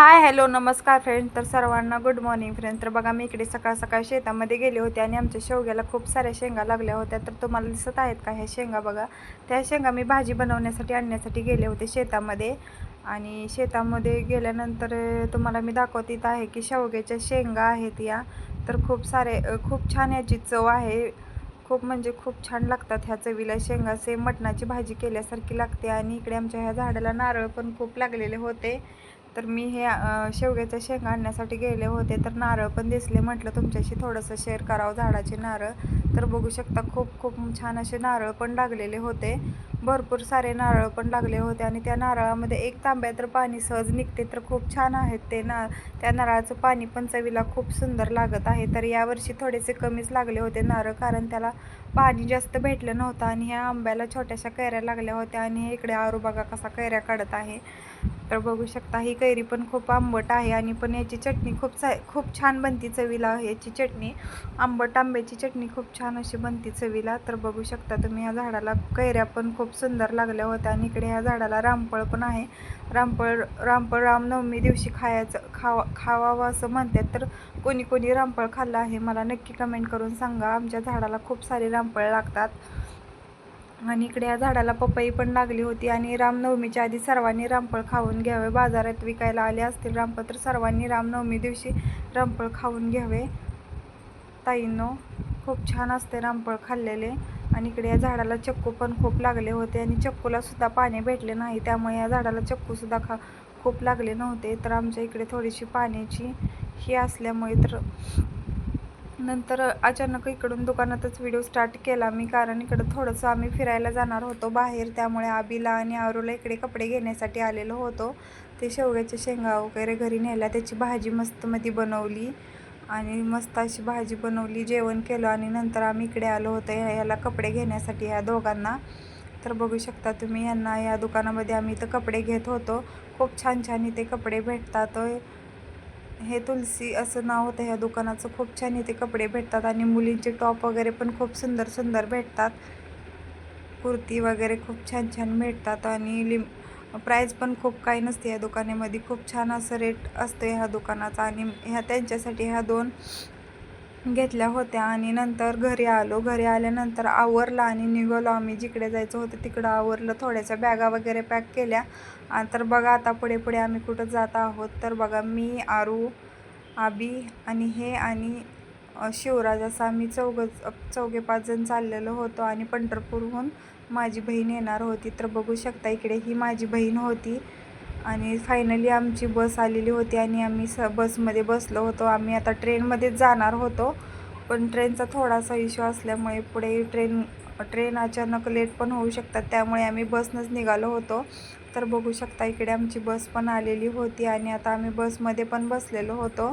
Hi hello नमस्कार friend. तर सर्वांना गुड मॉर्निंग फ्रेंड. तर बघा मी इकडे सकाळ सकाळ शेतामध्ये गेले होते आणि आमच्या शेवग्याला खूप साऱ्या शेंगा लागल्या होत्या. तर तुम्हाला दिसत आहेत का ह्या शेंगा बघा? त्या शेंगा मी भाजी बनवण्यासाठी आणण्यासाठी गेले होते शेतामध्ये. आणि शेतामध्ये गेल्यानंतर तुम्हाला मी दाखवत आहे की शेवग्याच्या शेंगा आहेत या. तर खूप सारे खूप छान याची चव आहे. खूप म्हणजे खूप छान लागतात ह्या चवीला शेंगा. सेम मटणाची भाजी केल्यासारखी लागते. आणि इकडे आमच्या ह्या झाडाला नारळ पण खूप लागलेले होते. तर मी हे शेवग्याच्या शेंगा आणण्यासाठी गेले होते. तर नारळ पण दिसले म्हटलं तुमच्याशी. थोडंसं शेअर करावं झाडाचे नारळ. तर बघू शकता खूप खूप छान असे नारळ पण लागलेले होते. भरपूर सारे नारळ पण लागले होते आणि त्या नारळामध्ये एक तांब्या तर पाणी सहज निघते तर खूप छान आहेत ते ना त्या नारळाचं पाणी पण चवीला खूप सुंदर लागत आहे. तर यावर्षी थोडेसे कमीच लागले होते नारळ कारण त्याला पाणी जास्त भेटलं नव्हतं आणि ह्या आंब्याला छोट्याशा कैऱ्या लागल्या होत्या आणि हे इकडे आरोबागा कसा कैऱ्या काढत आहे. तर बघू शकता ही कैरी पण खूप आंबट आहे आणि पण याची चटणी खूप खूप छान बनती चवीला याची चटणी. आंबट आंब्याची चटणी खूप छान अशी बनती चवीला. तर बघू शकता तुम्ही या झाडाला कैऱ्या पण खूप सुंदर लागल्या होत्या आणि इकडे ह्या झाडाला रामफळ पण आहे. रामफळ रामफळ रामनवमी दिवशी खायचं खावा खावावं असं म्हणतात. तर कोणी कोणी रामफळ खाल्लं आहे मला नक्की कमेंट करून सांगा. आमच्या झाडाला खूप सारे रामफळ लागतात. आणि इकडे या झाडाला पपई पण लागली होती आणि रामनवमीच्या आधी सर्वांनी रामफळ खाऊन घ्यावे. बाजारात विकायला आले असतील रामफळ तर सर्वांनी रामनवमी दिवशी रामफळ खाऊन घ्यावे. ताईंनो खूप छान असते रामफळ खाल्लेले. आणि इकडे या झाडाला चक्कू पण खूप लागले होते आणि चक्कूला सुद्धा पाणी भेटले नाही. त्यामुळे या झाडाला चक्कूसुद्धा खा खूप लागले नव्हते. तर आमच्या इकडे थोडीशी पाण्याची ही असल्यामुळे तर नंतर अचानक इकडून दुकानातच व्हिडिओ स्टार्ट केला मी. कारण इकडं थोडंसं आम्ही फिरायला जाणार होतो बाहेर. त्यामुळे आबीला आणि आरूला इकडे कपडे घेण्यासाठी आलेलो होतो. ते शेवग्याच्या शेंगा वगैरे घरी न्यायला त्याची भाजी मस्तमध्ये बनवली. आणि मस्त अशी भाजी बनवली जेवण केलं आणि नंतर आम्ही इकडे आलो होतो. या- याला कपडे घेण्यासाठी ह्या दोघांना. तर बघू शकता तुम्ही यांना या दुकानामध्ये आम्ही इथं कपडे घेत होतो. खूप छान छान इथे कपडे भेटतात. हे तुलसी असं नाव होतं ह्या दुकानाचं. खूप छान इथे कपडे भेटतात आणि मुलींचे टॉप वगैरे पण खूप सुंदर सुंदर भेटतात. कुर्ती वगैरे खूप छान छान भेटतात आणि लिम प्राईज पण खूप काही नसते या दुकानामध्ये. खूप छान असं रेट असतं ह्या दुकानाचा आणि ह्या त्यांच्यासाठी ह्या दोन घेतल्या होत्या आणि नंतर घरी आलो. घरी आल्यानंतर आवरलं आणि निघालो आम्ही जिकडे जायचं होतं तिकडं आवरलं. थोड्याशा बॅगा वगैरे पॅक केल्या. तर बघा आता पुढे पुढे आम्ही कुठं जात आहोत. तर बघा मी आरू आबी आणि हे आणि शिवराज असं आम्ही चौघ चौघे पाच जण चाललेलो होतो आणि पंढरपूरहून माझी बहीण येणार होती तर बघू शकता इकडे ही माझी बहीण होती. आणि फायनली आमची बस आलेली होती आणि आम्ही स बसमध्ये बसलो होतो. आम्ही आता ट्रेनमध्येच जाणार होतो पण ट्रेनचा थोडासा इश्यू असल्यामुळे पुढे ट्रेन ट्रेन अचानक लेट पण होऊ शकतात त्यामुळे आम्ही बसनंच निघालो होतो. तर बघू शकता इकडे आमची बस पण आलेली होती आणि आता आम्ही बसमध्ये पण बसलेलो होतो.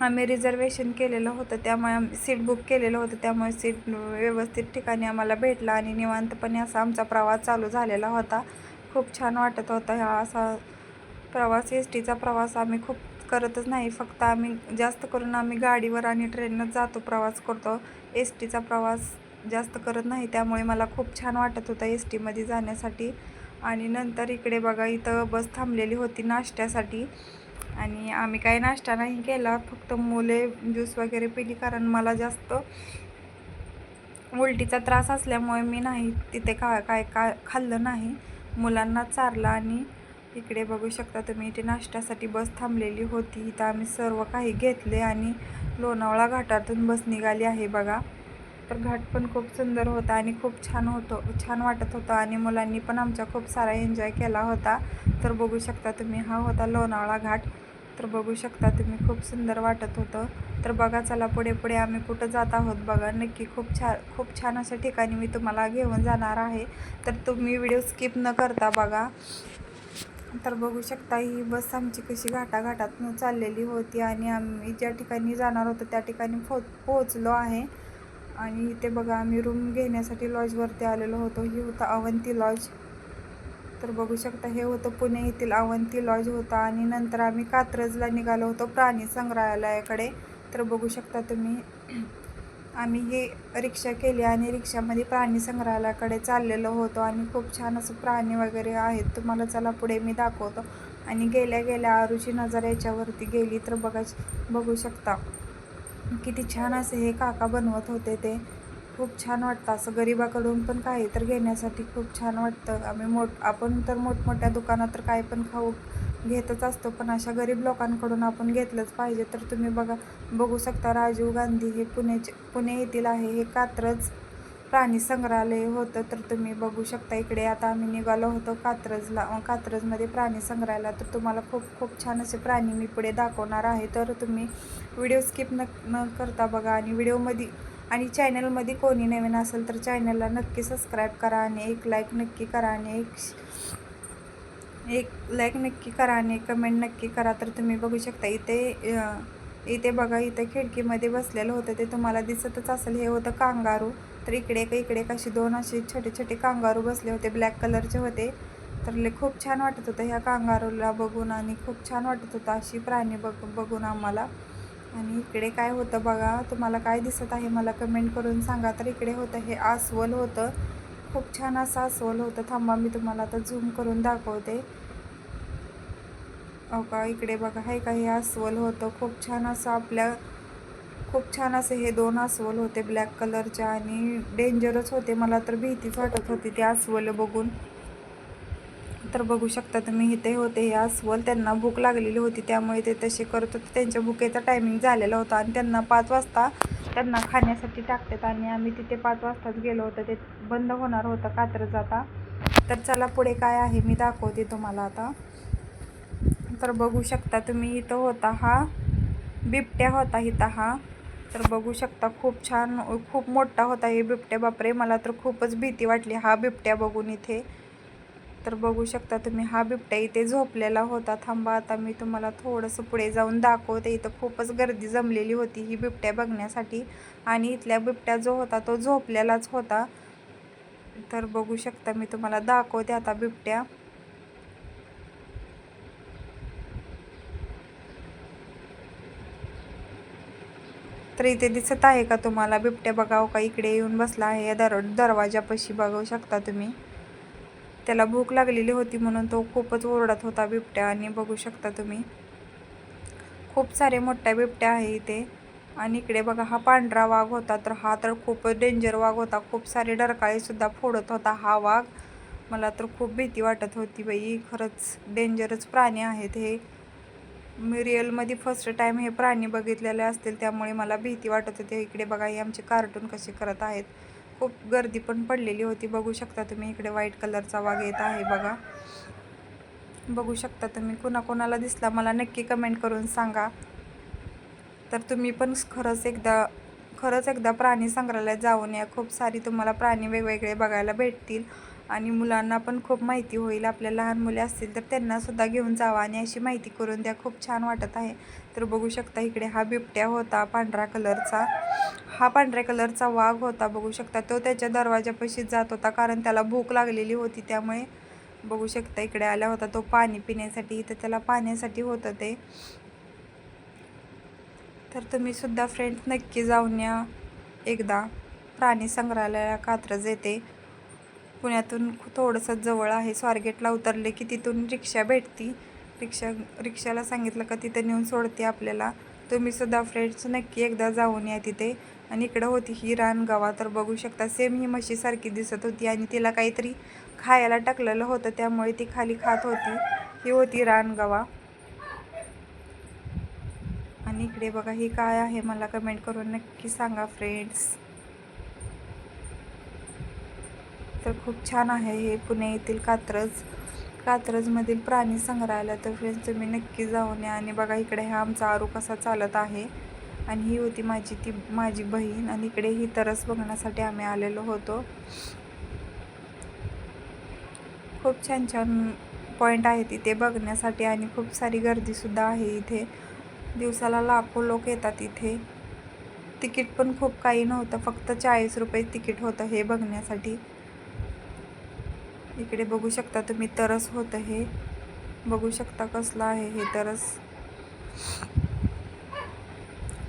आम्ही रिझर्वेशन केलेलं होतं. त्यामुळे आम्ही सीट बुक केलेलं होतं. त्यामुळे सीट व्यवस्थित ठिकाणी आम्हाला भेटला आणि निवांतपणे असा आमचा प्रवास चालू झालेला होता. खूप छान वाटत होता. हा असा प्रवास एस टीचा प्रवास आम्ही खूप करतच नाही. फक्त आम्ही जास्त करून आम्ही गाडीवर आणि ट्रेननंच जातो प्रवास करतो. एस टीचा प्रवास जास्त करत नाही. त्यामुळे मला खूप छान वाटत होतं एस टीमध्ये जाण्यासाठी. आणि नंतर इकडे बघा इथं बस थांबलेली होती नाश्त्यासाठी. आणि आम्ही काही नाश्ता नाही केला फक्त मुले ज्यूस वगैरे पिली कारण मला जास्त उलटीचा त्रास असल्यामुळे मी नाही तिथे का काय का खाल्लं नाही. मुलांना चारलं आणि इकडे बघू शकता तुम्ही इथे नाश्त्यासाठी बस थांबलेली होती. इथं आम्ही सर्व काही घेतले आणि लोणावळा घाटातून बस निघाली आहे बघा. तर घाट पण खूप सुंदर होता आणि खूप छान होतो छान वाटत होतं आणि मुलांनी पण आमचा खूप सारा एन्जॉय केला होता. तर बघू शकता तुम्ही हा होता लोणावळा घाट. तर बघू शकता तुम्ही खूप सुंदर वाटत होतं. तर बघा चला पुढे पुढे आम्ही कुठं जात आहोत बघा. नक्की खूप छान खूप छान अशा ठिकाणी मी तुम्हाला घेऊन जाणार आहे. तर तुम्ही व्हिडिओ स्किप न करता बघा. तर बघू शकता ही बस आमची कशी घाटाघाटातून चाललेली होती आणि आम्ही ज्या ठिकाणी जाणार होतो त्या ठिकाणी पो पोहोचलो आहे. आणि इथे बघा आम्ही रूम घेण्यासाठी लॉजवरती आलेलो होतो. ही होतं अवंती लॉज तर बघू शकता हे होतं पुणे येथील अवंती लॉज होता. आणि नंतर आम्ही कात्रजला निघालो होतो प्राणी संग्रहालयाकडे. तर बघू शकता तुम्ही आम्ही हे रिक्षा केली आणि रिक्षामध्ये प्राणी संग्रहालयाकडे चाललेलो होतो. आणि खूप छान असं प्राणी वगैरे आहेत. तुम्हाला चला पुढे मी दाखवतो. आणि गेल्या गेल्या आरुची नजर याच्यावरती गेली तर बघा बघू शकता. किती छान असे हे काका बनवत होते ते. खूप छान वाटतं असं गरिबाकडून पण काही तर घेण्यासाठी खूप छान वाटतं. आम्ही मोठ आपण तर मोठमोठ्या दुकानात तर काय पण खाऊ घेतच असतो पण अशा गरीब लोकांकडून आपण घेतलंच पाहिजे. तर तुम्ही बघा बघू शकता राजीव गांधी हे पुण्याचे पुणे येथील आहे. हे कात्रज प्राणी संग्रहालय होतं तर तुम्ही बघू शकता इकडे. आता आम्ही निघालो होतो कात्रजला. कात्रजमध्ये प्राणी संग्रहालयाला तर तुम्हाला खूप खूप छान असे प्राणी मी पुढे दाखवणार आहे. तर तुम्ही व्हिडिओ स्किप न न करता बघा. आणि व्हिडिओमध्ये आणि चॅनलमध्ये कोणी नवीन असेल तर चॅनलला नक्की सबस्क्राईब करा आणि एक लाईक नक्की करा आणि एक एक लाईक नक्की करा आणि कमेंट नक्की करा. तर तुम्ही बघू शकता इथे इथे बघा. इथे खिडकीमध्ये बसलेलं होतं ते तुम्हाला दिसतच असेल. हे होतं कांगारू. तर इकडे एक इकडे कशी दोन असे छोटे छोटे कांगारू बसले होते. ब्लॅक कलरचे होते. तर ले खूप छान वाटत होतं ह्या कांगारूला बघून आणि खूप छान वाटत होतं अशी प्राणी बघ बघून आम्हाला. आणि इकडे काय होतं बघा तुम्हाला काय दिसत आहे मला कमेंट करून सांगा. तर इकडे होतं हे अस्वल होतं. खूप छान असं अस्वल होतं. थांबा मी तुम्हाला आता झूम करून दाखवते. अहो का इकडे बघा हे का हे अस्वल होतं. खूप छान असं आपल्या खूप छान असे हे दोन अस्वल होते ब्लॅक कलरचे आणि डेंजरच होते. मला तर भीतीच वाटत होती ते अस्वल बघून. तर बघू शकता तुम्ही इथे होते हे अस्वल. त्यांना भूक लागलेली होती त्यामुळे ते तसे करत होते. त्यांच्या भुकेचा टायमिंग झालेला होता आणि त्यांना पाच वाजता त्यांना खाण्यासाठी टाकतात आणि आम्ही तिथे पाच वाजताच गेलो होतो. ते बंद होणार होतं कात्र आता. तर चला पुढे काय आहे मी दाखवते तुम्हाला आता. तर बघू शकता तुम्ही इथं होता हा बिबट्या होता इथं हा. तर बघू शकता खूप छान खूप मोठा होता हे बिबट्या. बापरे मला तर खूपच भीती वाटली हा बिबट्या बघून इथे. तर बघू शकता तुम्ही हा बिबट्या इथे झोपलेला होता. थांबा आता मी तुम्हाला थोडंसं पुढे जाऊन दाखवते. इथं खूपच गर्दी जमलेली होती ही बिबट्या बघण्यासाठी. आणि इथल्या बिबट्या जो होता तो झोपलेलाच होता. तर बघू शकता मी तुम्हाला दाखवते आता बिबट्या. तर इथे दिसत आहे का तुम्हाला? बिबट्या बघाव हो का इकडे येऊन बसला आहे. या दर दरवाजापाशी बघू शकता तुम्ही. त्याला भूक लागलेली होती म्हणून तो खूपच ओरडत होता बिबट्या आणि बघू शकता तुम्ही. खूप सारे मोठ्या बिबट्या आहे इथे. आणि इकडे बघा हा पांढरा वाघ होता तर हा तर खूपच डेंजर वाघ होता. खूप सारे डरकाळीसुद्धा फोडत होता हा वाघ. मला तर खूप भीती वाटत होती बाई. खरंच डेंजरच प्राणी आहेत हे. मी रिअलमध्ये फर्स्ट टाईम हे प्राणी बघितलेले असतील त्यामुळे मला भीती वाटत होती. इकडे बघा हे आमचे कार्टून कसे करत आहेत. खूप गर्दी पण पडलेली होती. बघू शकता तुम्ही इकडे व्हाईट कलरचा वाघ येत आहे बघा. बघू शकता तुम्ही कोणाकोणाला दिसला मला नक्की कमेंट करून सांगा. तर तुम्ही पण खरंच एकदा खरंच एकदा प्राणी संग्रहालयात जाऊन या. खूप सारी तुम्हाला प्राणी वेगवेगळे बघायला भेटतील. आणि मुलांना पण खूप माहिती होईल. आपल्या लहान मुले असतील तर त्यांनासुद्धा घेऊन जावा आणि अशी माहिती करून द्या. खूप छान वाटत आहे. तर बघू शकता इकडे हा बिबट्या होता पांढऱ्या कलरचा. हा पांढऱ्या कलरचा वाघ होता बघू शकता. तो त्याच्या दरवाजापाशीच जात होता कारण त्याला भूक लागलेली होती. त्यामुळे बघू शकता इकडे आला होता तो पाणी पिण्यासाठी. इथं त्याला पाण्यासाठी होतं ते. तर तुम्ही सुद्धा फ्रेंड्स नक्की जाऊन या. एकदा प्राणी संग्रहालया कात्रज येते. पुण्यातून थोडंसं जवळ आहे. स्वारगेटला उतरले की तिथून रिक्षा भेटती. रिक्षा रिक्षाला सांगितलं का तिथं नेऊन सोडते आपल्याला. तुम्ही सुद्धा फ्रेंड्स नक्की एकदा जाऊन या तिथे. आणि इकडं होती ही रानगावा तर बघू शकता सेम ही म्हशीसारखी दिसत होती आणि तिला काहीतरी खायला टाकलेलं होतं. त्यामुळे ती खाली खात होती. ही होती रानगावा आणि इकडे बघा ही काय आहे? मला कमेंट करून नक्की सांगा फ्रेंड्स तर खूप छान आहे हे पुणे येथील कात्रज. कात्रजमधील प्राणी संग्रहालय. तर फ्रेंड्स तुम्ही नक्की जाऊन या आणि बघा इकडे हा आमचा आरू कसा चालत आहे. आणि ही होती माझी ती माझी बहीण आणि इकडे ही तरस बघण्यासाठी आम्ही आलेलो होतो. खूप छान छान पॉईंट आहेत इथे बघण्यासाठी आणि खूप सारी गर्दीसुद्धा आहे इथे. दिवसाला लाखो लोक येतात इथे. तिकीट पण खूप काही नव्हतं. फक्त चाळीस रुपये तिकीट होतं हे बघण्यासाठी. इकडे बघू शकता तुम्ही तरस होतं हे बघू शकता कसलं आहे हे तरस.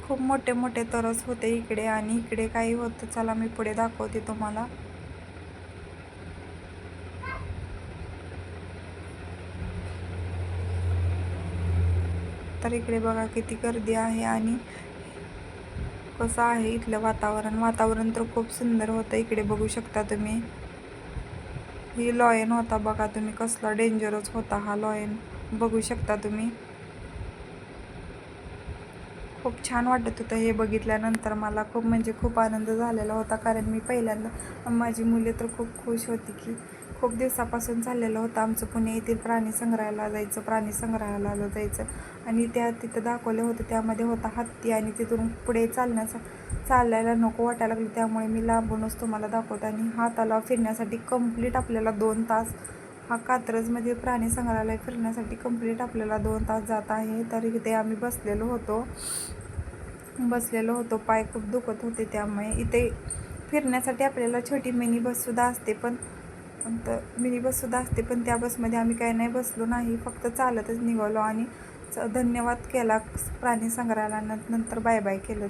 खूप मोठे मोठे तरस होते इकडे आणि इकडे काही होतं चला मी पुढे दाखवते तुम्हाला. तर इकडे बघा किती गर्दी आहे आणि कसं आहे इथलं वातावरण. वातावरण तर खूप सुंदर होतं इकडे बघू शकता तुम्ही. ही लॉयन होता बघा तुम्ही कसला डेंजरस होता हा लॉयन. बघू शकता तुम्ही. खूप छान वाटत होतं हे बघितल्यानंतर मला. खूप म्हणजे खूप आनंद झालेला होता कारण मी पहिल्यांदा माझी मुले तर खूप खुश होती की खूप दिवसापासून झालेलं होतं. आमचं पुणे येथील प्राणी संग्रहालयाला जायचं प्राणी संग्रहालयाला जायचं. आणि त्या तिथं दाखवलं होतं त्यामध्ये होता हत्ती आणि तिथून पुढे चालण्याचा चालायला नको वाटायला लागली. त्यामुळे मी लांबूनच तुम्हाला दाखवते आणि हा तलाव फिरण्यासाठी कंप्लीट आपल्याला दोन तास. हा कात्रजमध्ये प्राणी संग्रहालय फिरण्यासाठी कंप्लीट आपल्याला दोन तास जात आहे. तर इथे आम्ही बसलेलो होतो. बसलेलो होतो. पाय खूप दुखत होते त्यामुळे इथे फिरण्यासाठी आपल्याला छोटी मिनी बससुद्धा असते पण तर मिनी बससुद्धा असते पण त्या बसमध्ये आम्ही काही नाही बसलो नाही. फक्त चालतच निघालो आणि धन्यवाद केला प्राणी संग्रहालयानं. नंतर बाय बाय केलं.